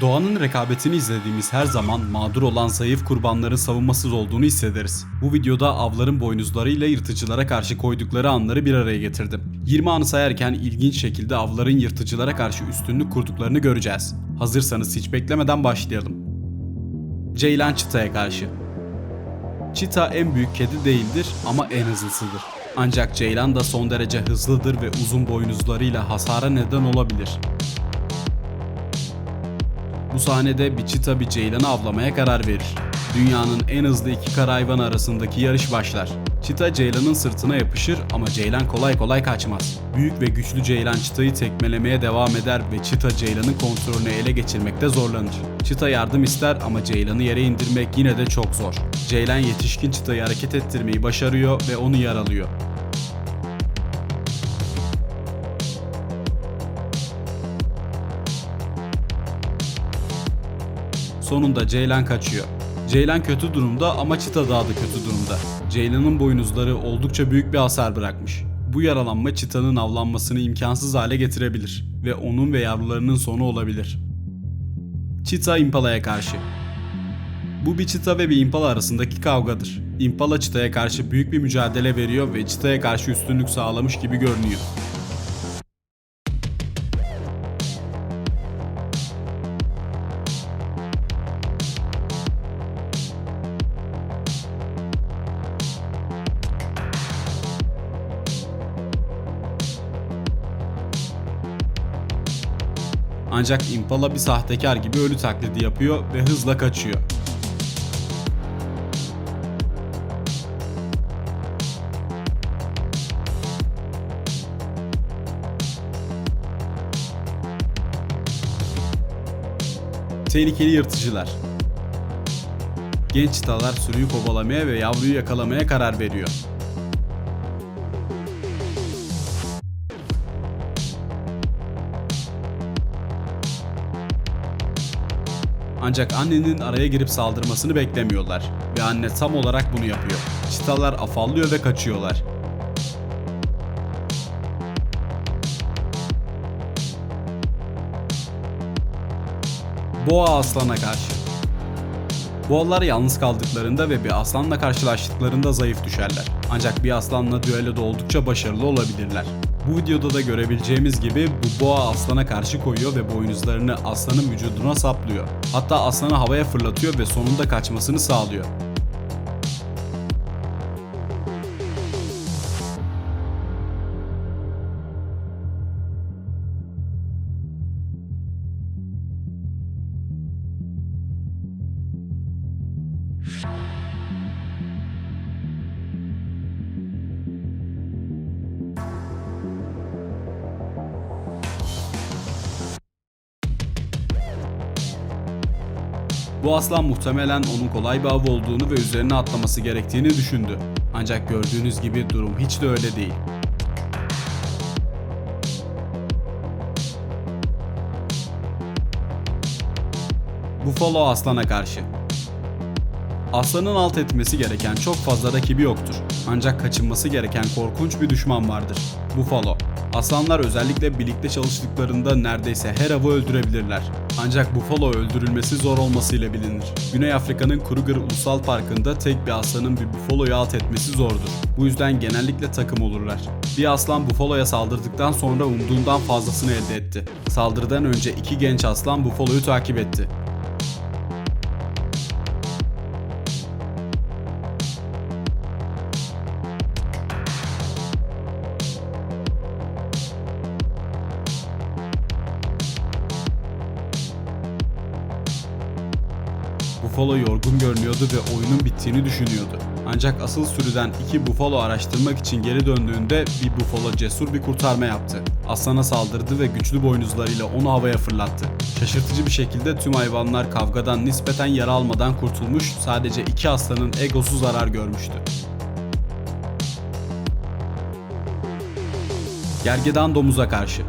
Doğanın rekabetini izlediğimiz her zaman mağdur olan zayıf kurbanların savunmasız olduğunu hissederiz. Bu videoda avların boynuzlarıyla yırtıcılara karşı koydukları anları bir araya getirdim. 20 anı sayarken ilginç şekilde avların yırtıcılara karşı üstünlük kurduklarını göreceğiz. Hazırsanız hiç beklemeden başlayalım. Ceylan çitaya karşı Çita en büyük kedi değildir ama en hızlısıdır. Ancak ceylan da son derece hızlıdır ve uzun boynuzlarıyla hasara neden olabilir. Bu sahnede bir çita bir ceylanı avlamaya karar verir. Dünyanın en hızlı iki kara hayvanı arasındaki yarış başlar. Çita ceylanın sırtına yapışır ama ceylan kolay kolay kaçmaz. Büyük ve güçlü ceylan çitayı tekmelemeye devam eder ve çita ceylanın kontrolünü ele geçirmekte zorlanır. Çita yardım ister ama ceylanı yere indirmek yine de çok zor. Ceylan yetişkin çitayı hareket ettirmeyi başarıyor ve onu yaralıyor. Sonunda Ceylan kaçıyor. Ceylan kötü durumda ama Çita daha da kötü durumda. Ceylan'ın boynuzları oldukça büyük bir hasar bırakmış. Bu yaralanma Çita'nın avlanmasını imkansız hale getirebilir ve onun ve yavrularının sonu olabilir. Çita Impala'ya karşı bu bir çita ve bir impala arasındaki kavgadır. Impala çitaya karşı büyük bir mücadele veriyor ve çitaya karşı üstünlük sağlamış gibi görünüyor. Ancak Impala bir sahtekar gibi ölü taklidi yapıyor ve hızla kaçıyor. Tehlikeli yırtıcılar. Genç çitalar sürüyü kovalamaya ve yavruyu yakalamaya karar veriyor. Ancak annenin araya girip saldırmasını beklemiyorlar ve anne tam olarak bunu yapıyor. Çitalar afallıyor ve kaçıyorlar. Boğa aslana karşı. Boğalar yalnız kaldıklarında ve bir aslanla karşılaştıklarında zayıf düşerler. Ancak bir aslanla düelloda oldukça başarılı olabilirler. Bu videoda da görebileceğimiz gibi bu boğa aslana karşı koyuyor ve boynuzlarını aslanın vücuduna saplıyor. Hatta aslanı havaya fırlatıyor ve sonunda kaçmasını sağlıyor. Bu aslan muhtemelen onun kolay bir av olduğunu ve üzerine atlaması gerektiğini düşündü. Ancak gördüğünüz gibi durum hiç de öyle değil. Buffalo aslana karşı. Aslanın alt etmesi gereken çok fazla rakibi yoktur. Ancak kaçınması gereken korkunç bir düşman vardır. Buffalo. Aslanlar özellikle birlikte çalıştıklarında neredeyse her avı öldürebilirler. Ancak Buffalo öldürülmesi zor olmasıyla bilinir. Güney Afrika'nın Kruger Ulusal Parkı'nda tek bir aslanın bir Buffalo'yu alt etmesi zordur. Bu yüzden genellikle takım olurlar. Bir aslan Buffalo'ya saldırdıktan sonra umduğundan fazlasını elde etti. Saldırıdan önce iki genç aslan Buffalo'yu takip etti. Buffalo yorgun görünüyordu ve oyunun bittiğini düşünüyordu. Ancak asıl sürüden iki Buffalo araştırmak için geri döndüğünde bir Buffalo cesur bir kurtarma yaptı. Aslana saldırdı ve güçlü boynuzlarıyla onu havaya fırlattı. Şaşırtıcı bir şekilde tüm hayvanlar kavgadan nispeten yara almadan kurtulmuş, sadece iki aslanın egosu zarar görmüştü. Gergedan domuza karşı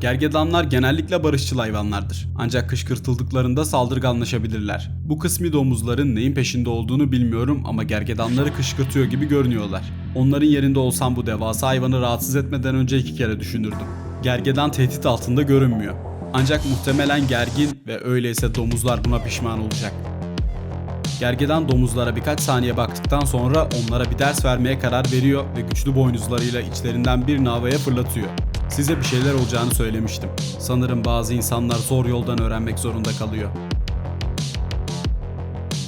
Gergedanlar genellikle barışçıl hayvanlardır. Ancak kışkırtıldıklarında saldırganlaşabilirler. Bu kısmi domuzların neyin peşinde olduğunu bilmiyorum ama gergedanları kışkırtıyor gibi görünüyorlar. Onların yerinde olsam bu devasa hayvanı rahatsız etmeden önce iki kere düşünürdüm. Gergedan tehdit altında görünmüyor. Ancak muhtemelen gergin ve öyleyse domuzlar buna pişman olacak. Gergedan domuzlara birkaç saniye baktıktan sonra onlara bir ders vermeye karar veriyor ve güçlü boynuzlarıyla içlerinden birini havaya fırlatıyor. Size bir şeyler olacağını söylemiştim. Sanırım bazı insanlar zor yoldan öğrenmek zorunda kalıyor.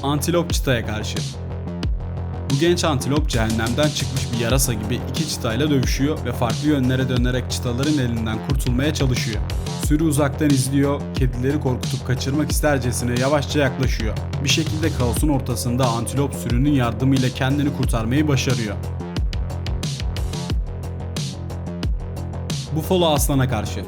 Antilop çitaya karşı. Bu genç antilop cehennemden çıkmış bir yarasa gibi iki çitayla dövüşüyor ve farklı yönlere dönerek çıtaların elinden kurtulmaya çalışıyor. Sürü uzaktan izliyor, kedileri korkutup kaçırmak istercesine yavaşça yaklaşıyor. Bir şekilde kaosun ortasında antilop sürünün yardımıyla kendini kurtarmayı başarıyor. Buffalo aslana karşı.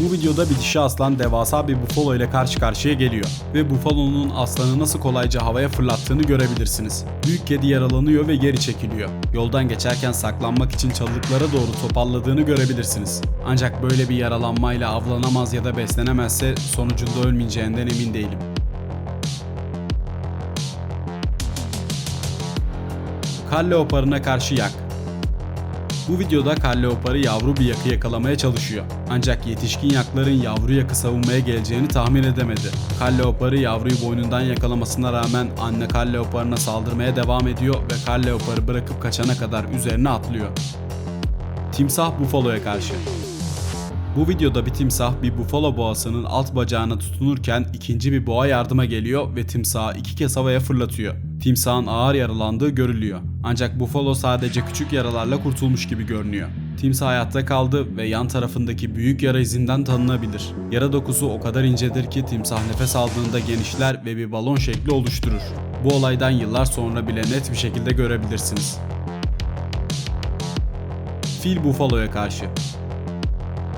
Bu videoda bir dişi aslan devasa bir bufalo ile karşı karşıya geliyor ve bufalonun aslanı nasıl kolayca havaya fırlattığını görebilirsiniz. Büyük kedi yaralanıyor ve geri çekiliyor. Yoldan geçerken saklanmak için çalılıklara doğru topalladığını görebilirsiniz. Ancak böyle bir yaralanmayla avlanamaz ya da beslenemezse sonucunda ölmeyeceğinden emin değilim. Kar leoparına karşı yak. Bu videoda kar leoparı yavru bir yakı yakalamaya çalışıyor. Ancak yetişkin yakların yavru yakı savunmaya geleceğini tahmin edemedi. Kar leoparı yavruyu boynundan yakalamasına rağmen anne kar leoparına saldırmaya devam ediyor ve kar leoparı bırakıp kaçana kadar üzerine atlıyor. Timsah bufaloya karşı. Bu videoda bir timsah bir bufalo boğasının alt bacağına tutunurken ikinci bir boğa yardıma geliyor ve timsahı iki kez havaya fırlatıyor. Timsahın ağır yaralandığı görülüyor. Ancak bufalo sadece küçük yaralarla kurtulmuş gibi görünüyor. Timsah hayatta kaldı ve yan tarafındaki büyük yara izinden tanınabilir. Yara dokusu o kadar incedir ki timsah nefes aldığında genişler ve bir balon şekli oluşturur. Bu olaydan yıllar sonra bile net bir şekilde görebilirsiniz. Fil bufaloya karşı.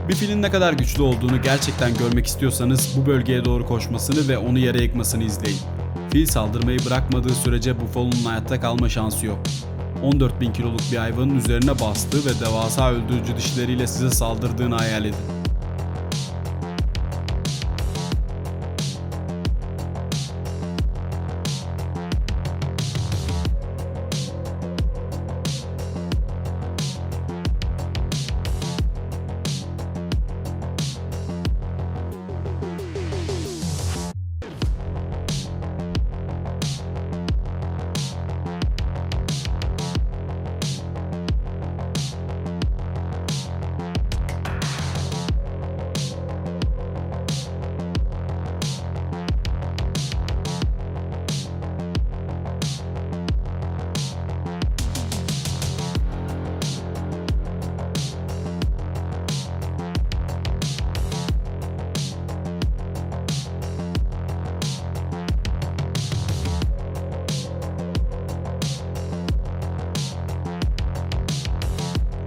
Bir filin ne kadar güçlü olduğunu gerçekten görmek istiyorsanız bu bölgeye doğru koşmasını ve onu yere yıkmasını izleyin. Fil saldırmayı bırakmadığı sürece Buffalo'nun hayatta kalma şansı yok. 14.000 kiloluk bir hayvanın üzerine bastığı ve devasa öldürücü dişleriyle size saldırdığını hayal edin.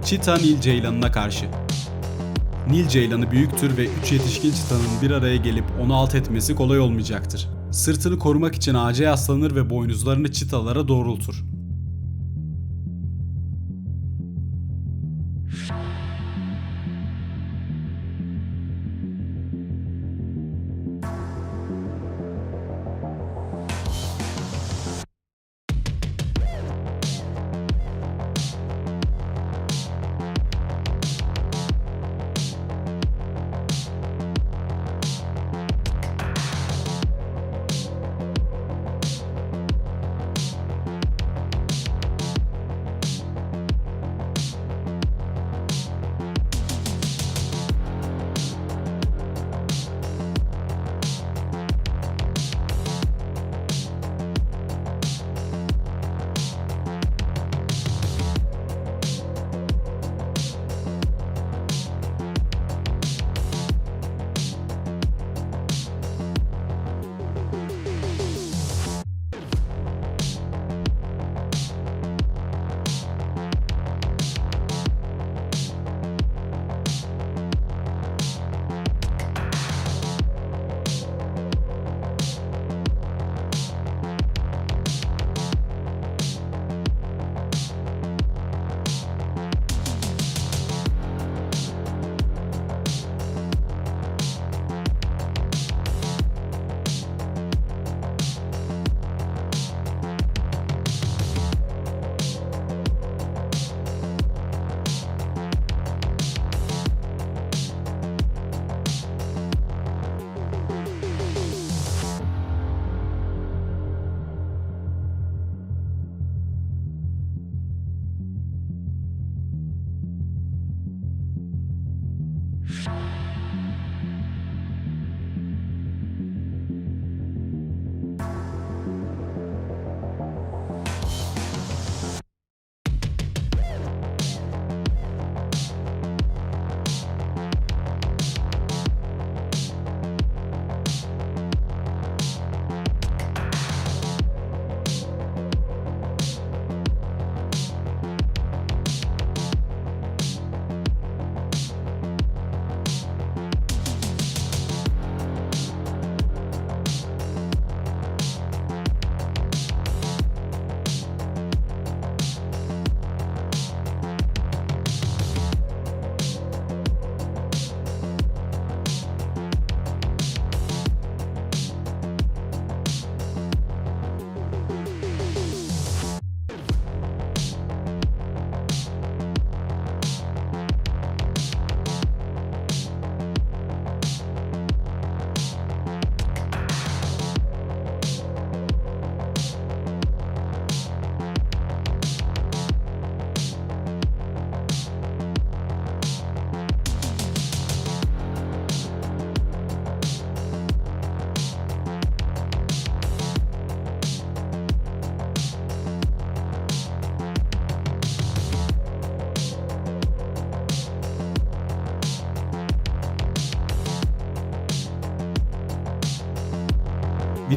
Çita Nil Ceylanı'na karşı. Nil Ceylanı büyüktür ve 3 yetişkin çitanın bir araya gelip onu alt etmesi kolay olmayacaktır. Sırtını korumak için ağaca yaslanır ve boynuzlarını çitalara doğrultur.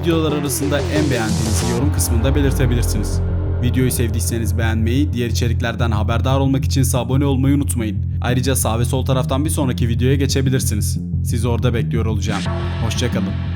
Videolar arasında en beğendiğinizi yorum kısmında belirtebilirsiniz. Videoyu sevdiyseniz beğenmeyi, diğer içeriklerden haberdar olmak için abone olmayı unutmayın. Ayrıca sağ ve sol taraftan bir sonraki videoya geçebilirsiniz. Sizi orada bekliyor olacağım. Hoşçakalın.